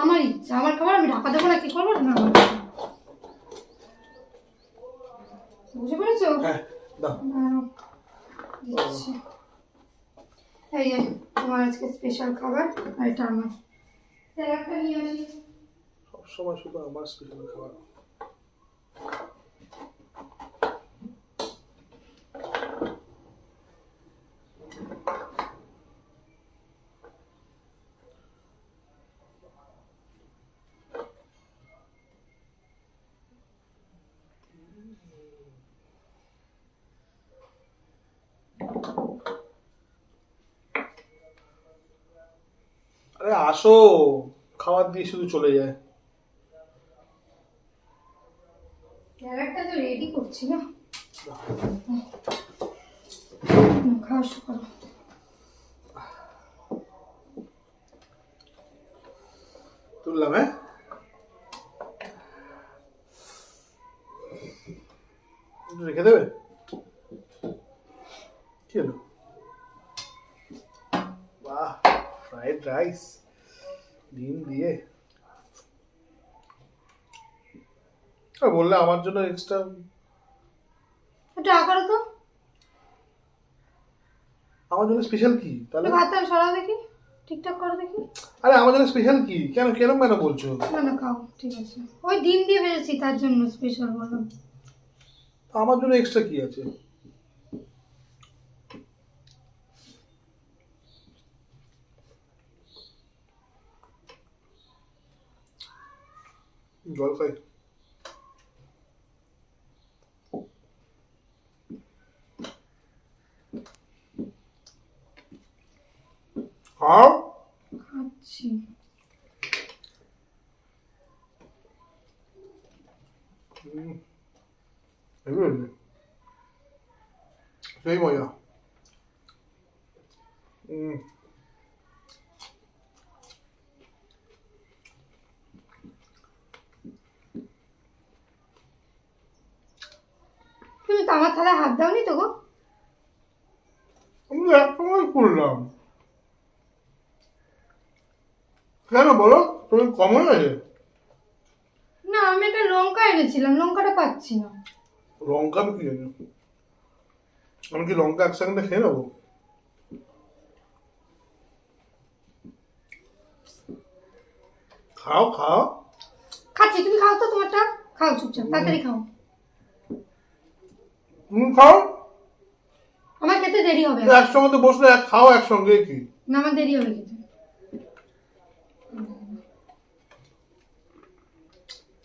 আমার ইচ্ছা আমার খাবার আমি ঢাকা দেবো না কি করব? না বুঝতে পেরেছ? হ্যাঁ দিচ্ছি। এই তোমার আজকে স্পেশাল খাবার আর এটা আমার। সব নিয়ে আসি। সবসময় শুধু আমার স্পেশাল খাবার। আরে আসো খাবার দিয়ে শুধু চলে যায়। স্যালাডটা তো রেডি করছি না। খাওয়া শুরু করো। তুললাম হ্যাঁ? রেখে দেবে? কি হলো? ফ্রাইড রাইস ডিম দিয়ে। বললে আমার জন্য এক্সট্রা একটু আ তো। আমার জন্য স্পেশাল কি? তাহলে ভাতটা সরাও দেখি ঠিকঠাক করো দেখি। আরে আমার জন্য স্পেশাল কি? কেন কেন কেন বলছো? না না খাও ঠিক আছে। ওই ডিম দিয়ে ভেজেছি তার জন্য স্পেশাল বললাম আমার জন্য এক্সট্রা কি আছে? জল খাই খাও খাচ্ছি হুম। হেবি হয়েছে। সেই মজা হুম তুমি তো আমার থালায় হাত দাওনি তো গো। আমি একসময় করলাম কেন বলো? তুমি কম হয়ে না আমি একটা লঙ্কা এনেছিলাম লঙ্কাটা পাচ্ছি না। লঙ্কা আমি কি জানি আমি কি লঙ্কা একসঙ্গে খেয়ে নেব? খাও খাও। খাচ্ছি তুমি খাও তো তোমারটা। খাও চুপচাপ তাড়াতাড়ি খাও। তুমি খাও। আমার খেতে দেরি হবে। একসঙ্গে বসলে এক খাও একসঙ্গে কি? না আমার দেরি হবে খেতে।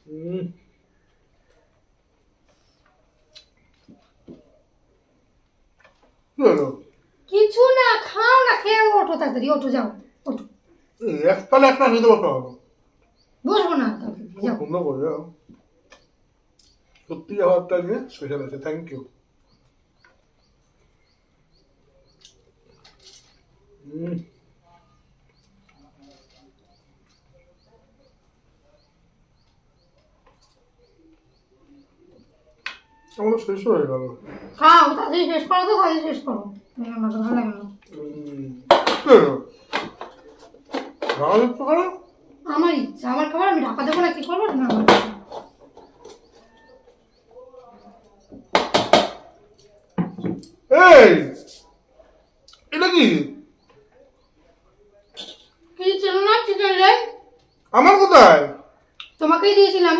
হুম। কিছু না খাও না খেয়ে ওঠো তাড়াতাড়ি ওঠো যাও ওঠো। একতলা একটা বসতে হবে বসবো না সুন্দর করে যাও। সত্যি খাবারটা আজকে স্পেশাল আছে থ্যাংক ইউ আমার শেষ হয়ে গেল। খাও তাড়াতাড়ি শেষ করো তো তাড়াতাড়ি শেষ করো। না, আমার তো ভালো লাগে না। কি আমার ইচ্ছা আমার খাবার আমি ঢাকা দেবো না কি করব? না। এই এটা কি? কি ছিল না চিকেন রে? আমার কোথায়? তোমাকেই দিয়েছিলাম।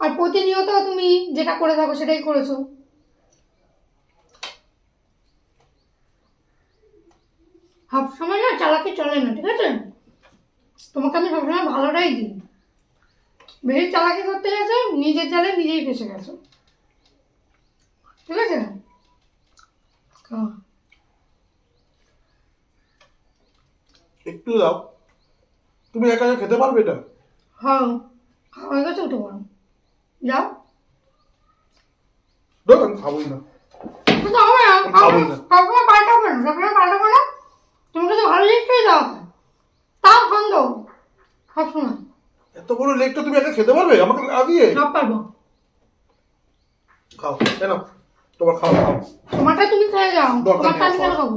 আর প্রতিনিয়ত তুমি যেটা করে থাকো সেটাই করেছ। সব সময় না চালাকি চলে না ঠিক আছে? তোমাকে আমি সবসময় ভালোটাই দিই। বেশি চালাকি করতে গেছো নিজের জালে নিজেই ফেসে গেছো। ঠিক আছে। একটু দাও। তুমি একা খেতে পারবে এটা? হ্যাঁ খাওয়া গেছে উঠে পড়ো। যাও দেখ আমি খাবোই না কিন্তু না খাবোই না। সবসময় পাল্টাবো না সবসময় পাল্টাবো না তোমাকে তো ভালো জিনিসটাই হয় তাও সন্দ সবসময় এত বড় লেগটা তুমি একা খেতে পারবে আমাকে দিয়ে সব পারব খাও কেন তোমার খাও খাও তোমারটা তুমি খেয়ে যাও তোমারটা আমি কেন খাব